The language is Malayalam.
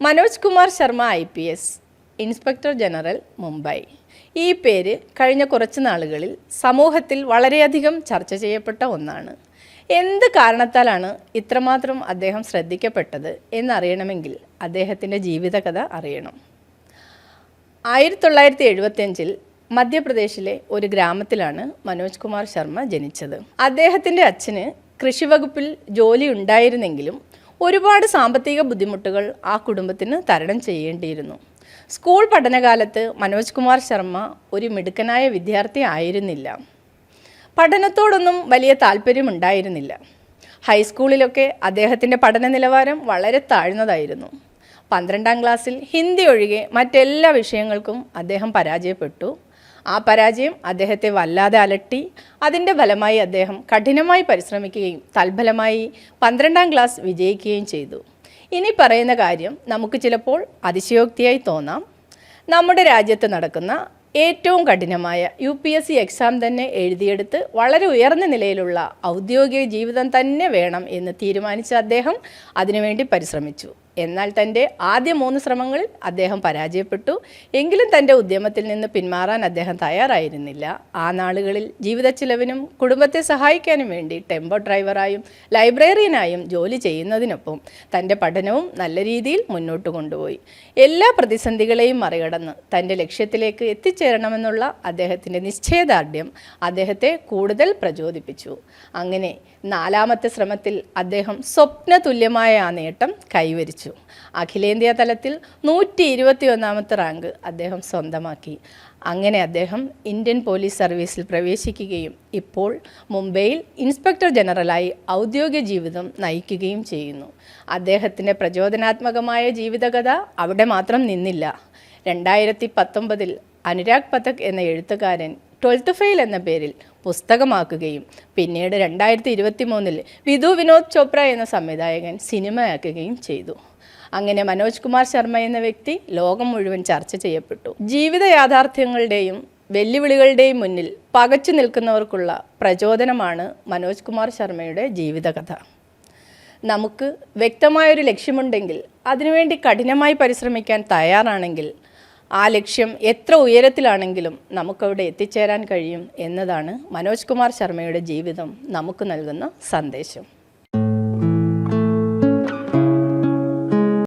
Manoj Kumar Sharma I P S inspector general Mumbai. ഈ പേര് കഴിഞ്ഞ കുറച്ച് നാളുകളിൽ സമൂഹത്തിൽ വളരെയധികം ചർച്ച ചെയ്യപ്പെട്ട ഒന്നാണ്. എന്ത് കാരണത്താലാണ് ഇത്രമാത്രം അദ്ദേഹം ശ്രദ്ധിക്കപ്പെട്ടത് എന്നറിയണമെങ്കിൽ അദ്ദേഹത്തിന്റെ ജീവിതകഥ അറിയണം. ആയിരത്തി തൊള്ളായിരത്തി എഴുപത്തിയഞ്ചിൽ മധ്യപ്രദേശിലെ ഒരു ഗ്രാമത്തിലാണ് മനോജ് കുമാർ ശർമ്മ ജനിച്ചത്. അദ്ദേഹത്തിന്റെ അച്ഛന് കൃഷിവകുപ്പിൽ ജോലി ഉണ്ടായിരുന്നെങ്കിലും ഒരുപാട് സാമ്പത്തിക ബുദ്ധിമുട്ടുകൾ ആ കുടുംബത്തിന് തരണം ചെയ്യേണ്ടിയിരുന്നു. സ്കൂൾ പഠനകാലത്ത് മനോജ് കുമാർ ശർമ്മ ഒരു മിടുക്കനായ വിദ്യാർത്ഥി ആയിരുന്നില്ല. പഠനത്തോടൊന്നും വലിയ താല്പര്യമുണ്ടായിരുന്നില്ല. ഹൈസ്കൂളിലൊക്കെ അദ്ദേഹത്തിന്റെ പഠന നിലവാരം വളരെ താഴ്ന്നതായിരുന്നു. പന്ത്രണ്ടാം ക്ലാസ്സിൽ ഹിന്ദി ഒഴികെ മറ്റെല്ലാ വിഷയങ്ങൾക്കും അദ്ദേഹം പരാജയപ്പെട്ടു. ആ പരാജയം അദ്ദേഹത്തെ വല്ലാതെ അലട്ടി അതിന്റെ ഫലമായി അദ്ദേഹം കഠിനമായി പരിശ്രമിക്കുകയും തൽഫലമായി പന്ത്രണ്ടാം ക്ലാസ് വിജയിക്കുകയും ചെയ്തു. ഇനി പറയുന്ന കാര്യം നമുക്ക് ചിലപ്പോൾ അതിശയോക്തിയായി തോന്നാം. നമ്മുടെ രാജ്യത്ത് നടക്കുന്ന ഏറ്റവും കഠിനമായ U P S C exam തന്നെ എഴുതിയെടുത്ത് വളരെ ഉയർന്ന നിലയിലുള്ള ഔദ്യോഗിക ജീവിതം തന്നെ വേണം എന്ന് തീരുമാനിച്ച അദ്ദേഹം അതിനുവേണ്ടി പരിശ്രമിച്ചു. എന്നാൽ തന്റെ ആദ്യ മൂന്ന് ശ്രമങ്ങളിൽ അദ്ദേഹം പരാജയപ്പെട്ടു. എങ്കിലും തന്റെ ഉദ്യമത്തിൽ നിന്ന് പിന്മാറാൻ അദ്ദേഹം തയ്യാറായിരുന്നില്ല. ആ നാളുകളിൽ ജീവിത ചിലവിനും കുടുംബത്തെ സഹായിക്കാനും വേണ്ടി ടെമ്പോ ഡ്രൈവറായും ലൈബ്രറിയനായും ജോലി ചെയ്യുന്നതിനൊപ്പം തന്റെ പഠനവും നല്ല രീതിയിൽ മുന്നോട്ട് കൊണ്ടുപോയി. എല്ലാ പ്രതിസന്ധികളെയും മറികടന്ന് തന്റെ ലക്ഷ്യത്തിലേക്ക് എത്തിച്ചേരണമെന്നുള്ള അദ്ദേഹത്തിന്റെ നിശ്ചയദാർഢ്യം അദ്ദേഹത്തെ കൂടുതൽ പ്രചോദിപ്പിച്ചു. അങ്ങനെ നാലാമത്തെ ശ്രമത്തിൽ അദ്ദേഹം സ്വപ്ന തുല്യമായ ആ നേട്ടം കൈവരിച്ചു. അഖിലേന്ത്യാ തലത്തിൽ നൂറ്റി ഇരുപത്തി ഒന്നാമത്തെ റാങ്ക് അദ്ദേഹം സ്വന്തമാക്കി. അങ്ങനെ അദ്ദേഹം ഇന്ത്യൻ പോലീസ് സർവീസിൽ പ്രവേശിക്കുകയും ഇപ്പോൾ മുംബൈയിൽ ഇൻസ്പെക്ടർ ജനറലായി ഔദ്യോഗിക ജീവിതം നയിക്കുകയും ചെയ്യുന്നു. അദ്ദേഹത്തിന്റെ പ്രചോദനാത്മകമായ ജീവിതകഥ അവിടെ മാത്രം നിന്നില്ല. രണ്ടായിരത്തി പത്തൊമ്പതിൽ അനുരാഗ് പഥക് എന്ന എഴുത്തുകാരൻ ട്വൽത്ത് ഫെയിൽ എന്ന പേരിൽ പുസ്തകമാക്കുകയും പിന്നീട് രണ്ടായിരത്തി ഇരുപത്തി മൂന്നിൽ വിധു വിനോദ് ചോപ്ര എന്ന സംവിധായകൻ സിനിമയാക്കുകയും ചെയ്തു. അങ്ങനെ മനോജ് കുമാർ ശർമ്മ എന്ന വ്യക്തി ലോകം മുഴുവൻ ചർച്ച ചെയ്യപ്പെട്ടു. ജീവിത യാഥാർത്ഥ്യങ്ങളുടെയും വെല്ലുവിളികളുടെയും മുന്നിൽ പകച്ചു നിൽക്കുന്നവർക്കുള്ള പ്രചോദനമാണ് മനോജ് കുമാർ ശർമ്മയുടെ ജീവിതകഥ. നമുക്ക് വ്യക്തമായൊരു ലക്ഷ്യമുണ്ടെങ്കിൽ അതിനുവേണ്ടി കഠിനമായി പരിശ്രമിക്കാൻ തയ്യാറാണെങ്കിൽ ആ ലക്ഷ്യം എത്ര ഉയരത്തിലാണെങ്കിലും നമുക്കവിടെ എത്തിച്ചേരാൻ കഴിയും എന്നതാണ് മനോജ് കുമാർ ശർമ്മയുടെ ജീവിതം നമുക്ക് നൽകുന്ന സന്ദേശം.